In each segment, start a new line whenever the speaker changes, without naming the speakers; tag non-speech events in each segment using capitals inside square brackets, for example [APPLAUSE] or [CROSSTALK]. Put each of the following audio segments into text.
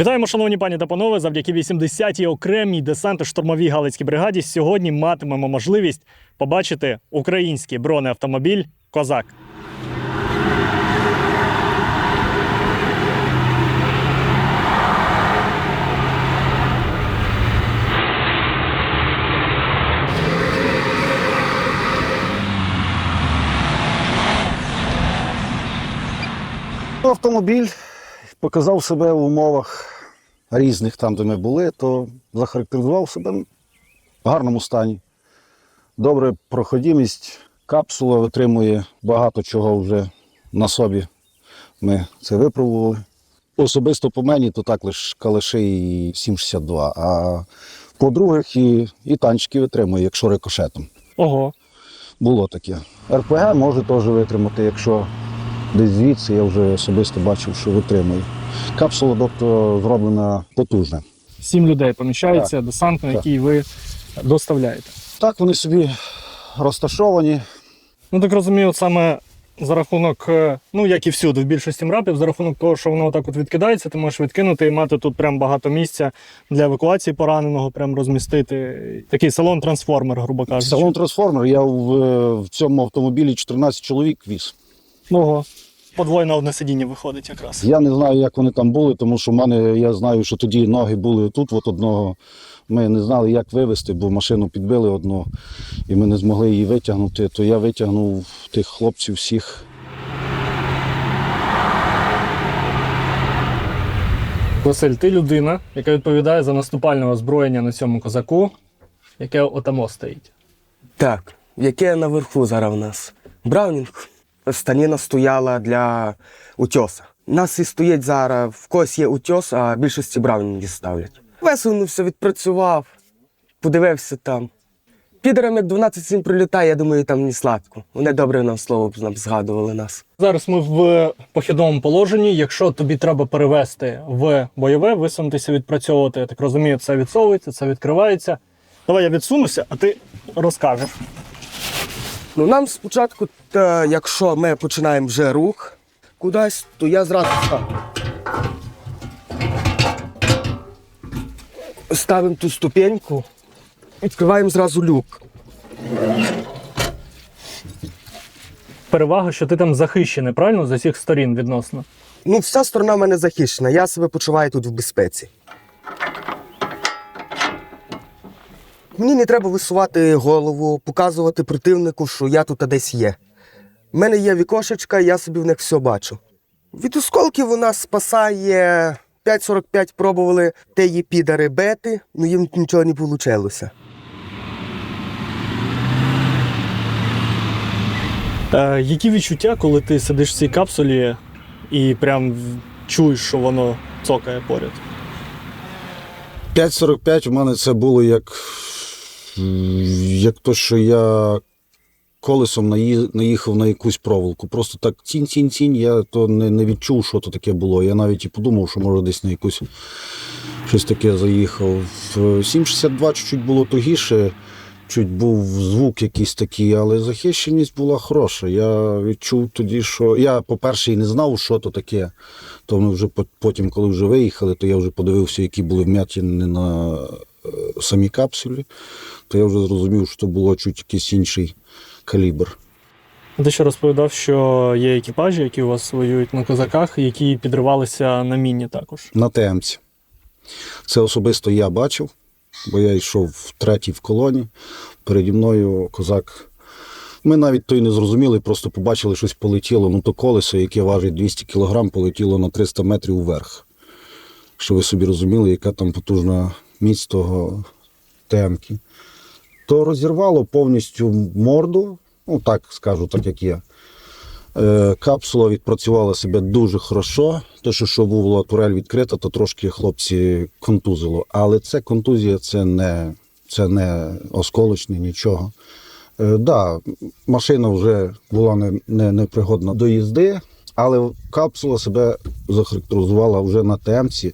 Вітаємо, шановні пані та панове. Завдяки 80-й окремій десантно-штурмовій галицькій бригаді сьогодні матимемо можливість побачити український бронеавтомобіль Козак.
Автомобіль показав себе в умовах різних, там, де ми були, то захарактеризував себе в гарному стані. Добре проходимість, капсула витримує багато чого вже на собі. Ми це випробували. Особисто по мені, то так лише калаши і 7,62. А по других і, і танчики витримує, якщо рикошетом.
Ого,
Було таке. РПГ може теж витримати, якщо десь звідси я вже особисто бачив, що витримує. Капсула, тобто, зроблена потужна.
сім людей поміщається,
Так.
який ви доставляєте.
Так вони собі розташовані.
Ну так розумію, саме за рахунок, е, ну як і всюди, в більшості мрапів, за рахунок того, що воно отак от відкидається, ти можеш відкинути і мати тут прям багато місця для евакуації пораненого, прям розмістити. Такий салон-трансформер, грубо кажучи.
Салон трансформер. Я в, в цьому автомобілі 14 чоловік віз.
Ого. Подвойне одне сидіння виходить якраз.
Я не знаю, як вони там були, тому що в мене я знаю, що тоді ноги були тут, от одного. Ми не знали, як вивезти, бо машину підбили одну, і ми не змогли її витягнути. То я витягнув тих хлопців всіх.
Василь, ти людина, яка відповідає за наступальне озброєння на цьому козаку, яке отамо стоїть.
Так, яке наверху зараз в нас? Браунінг. Станіна стояла для утьоса. Нас і стоїть зараз, в когось є утьос, а більшості браунінги ставлять. Висунувся, відпрацював, подивився там. Підерам як 12-7 прилітає, я думаю, там не сладко. Вони добре нам слово нам згадували нас.
Зараз ми в похідному положенні. Якщо тобі треба перевести в бойове, висунутися, відпрацьовувати, я так розумію, це відсовується, це відкривається. Давай я відсунуся, а ти розкажеш.
Ну, нам спочатку, та, якщо ми починаємо вже рух кудись, то я зразу. Ставимо ту ступеньку, відкриваємо зразу люк.
Перевага, що ти там захищений, правильно? З усіх сторін відносно.
Ну, вся сторона в мене захищена, я себе почуваю тут в безпеці. Мені не треба висувати голову, показувати противнику, що я тут десь є. У мене є вікошечка, я собі в них все бачу. Від осколків у нас спасає 5,45 пробували теї підари бети, але їм нічого не вийшло.
Е, які відчуття, коли ти сидиш в цій капсулі і прям чуєш, що воно цокає поряд?
5.45 у мене це було як, як то, що я колесом наїхав на якусь проволоку. Просто так цінь-цінь-цінь, я то не, не відчув, що то таке було. Я навіть і подумав, що може десь на якусь щось таке заїхав. В 7.62 чуть-чуть було тугіше, чуть був звук якийсь такий, але захищеність була хороша. Я відчув тоді, що я, по-перше, і не знав, що то таке. То ми вже потім, коли вже виїхали, то я вже подивився, які були вм'ятини на е, самій капсулі, то я вже зрозумів, що було чуть якийсь інший калібр.
Ти ще розповідав, що є екіпажі, які у вас воюють на козаках, які підривалися на міні також.
На темці. Це особисто я бачив, бо я йшов в третій в колоні. Переді мною козак. Ми навіть то й не зрозуміли, просто побачили, щось полетіло. Ну то колесо, яке важить 200 кг, полетіло на 300 метрів вверх. Щоб ви собі розуміли, яка там потужна міць того темки. То розірвало повністю морду, ну так скажу, так як є. Е, Капсула відпрацювала себе дуже хорошо. То, що, що була турель відкрита, то трошки хлопці контузило. Але це контузія, це не, це не осколочне, нічого. Е, да, машина вже була не, не, до їзди, але капсула себе захарактеризувала вже на ТМці е,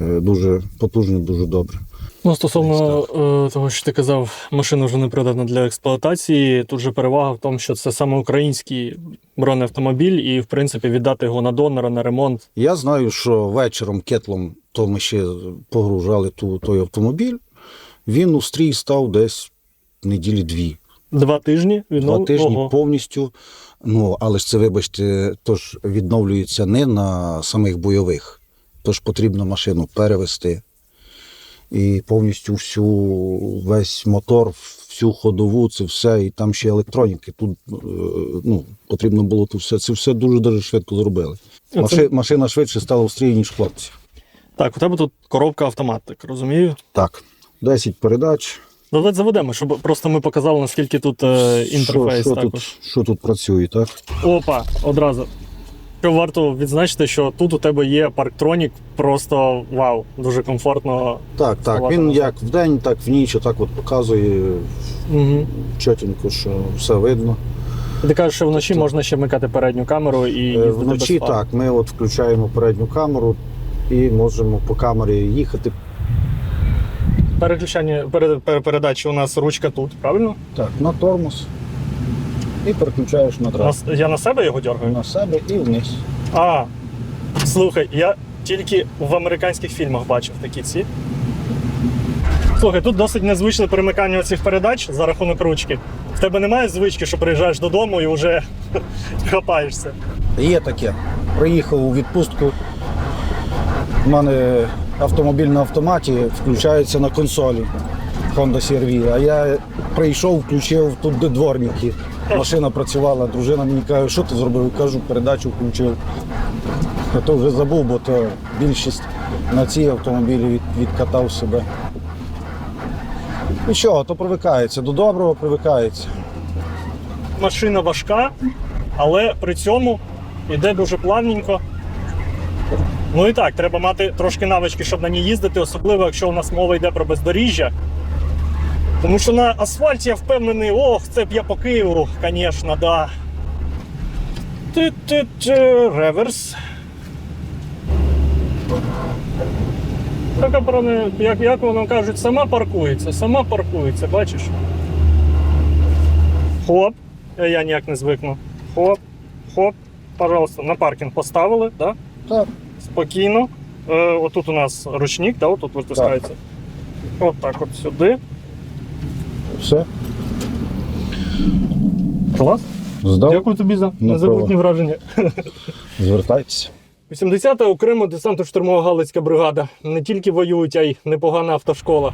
дуже потужно, дуже добре.
Ну, стосовно е, того, що ти казав, машина вже не придатна для експлуатації. Тут же перевага в тому, що це саме український бронеавтомобіль, і в принципі віддати його на донора, на ремонт.
Я знаю, що вечором кетлом то ми ще погружали ту, той автомобіль. Він у стрій став десь неділі дві.
Два тижні
Два тижні
Ого.
повністю. Ну, але ж це, вибачте, тож відновлюється не на самих бойових. Тож потрібно машину перевести. І повністю всю, весь мотор, всю ходову, це все, і там ще електроніки. Тут е, ну, потрібно було тут все. Це все дуже дуже швидко зробили.
Оце-
Маши, машина швидше стала в ніж хлопці.
Так, у тебе тут коробка автомат, так розумію.
Так, 10 передач.
Давайте заведемо, щоб просто ми показали, наскільки тут е, інтерфейс
що, що,
також.
тут, що тут працює, так?
Опа, одразу. Варто відзначити, що тут у тебе є парктронік, просто вау, дуже комфортно.
Так, так. Він як вдень, так в ніч, отак от показує
Угу.
чотенько, що все видно.
Ти кажеш, що вночі можна ще вмикати передню камеру і
Е,
їздити
Вночі
без
так, ми от включаємо передню камеру і можемо по камері їхати.
Переключання перед, перед- передачі у нас ручка тут, правильно?
Так, на тормоз. І переключаєш на
На
трас.
я на себе його дергаю?
На себе і вниз.
А, слухай, я тільки в американських фільмах бачив такі ці. Слухай, тут досить незвичне перемикання цих передач за рахунок ручки. В тебе немає звички, що приїжджаєш додому і вже [LAUGHS] хапаєшся.
Є таке. Приїхав у відпустку. У мене автомобіль на автоматі включається на консолі Honda CR-V. А я прийшов, включив тут де дворники. Машина працювала, дружина мені каже, що ти зробив? Кажу, передачу включив. Я то вже забув, бо то більшість на ці автомобілі від, відкатав себе. Нічого, то привикається. До доброго привикається.
Машина важка, але при цьому йде дуже плавненько. Ну і так, треба мати трошки навички, щоб на ній їздити, особливо якщо у нас мова йде про бездоріжжя. Тому що на асфальті я впевнений, ох, це б я по Києву, звісно, да. Ти-ти-ти, реверс. Так, оборони, як, як воно кажуть, сама паркується, сама паркується, бачиш? Хоп. Е, Я ніяк не звикну. Хоп, хоп. Пожалуйста, на паркінг поставили, да?
Так.
Спокійно. Е, отут у нас ручник, да, отут витискається. От так от сюди.
Все.
Клас.
Здав.
Дякую тобі за
Ну,
незабутні враження. [LAUGHS]
Звертайтеся.
80-та окремо десантно-штурмова Галицька бригада. Не тільки воюють, а й непогана автошкола.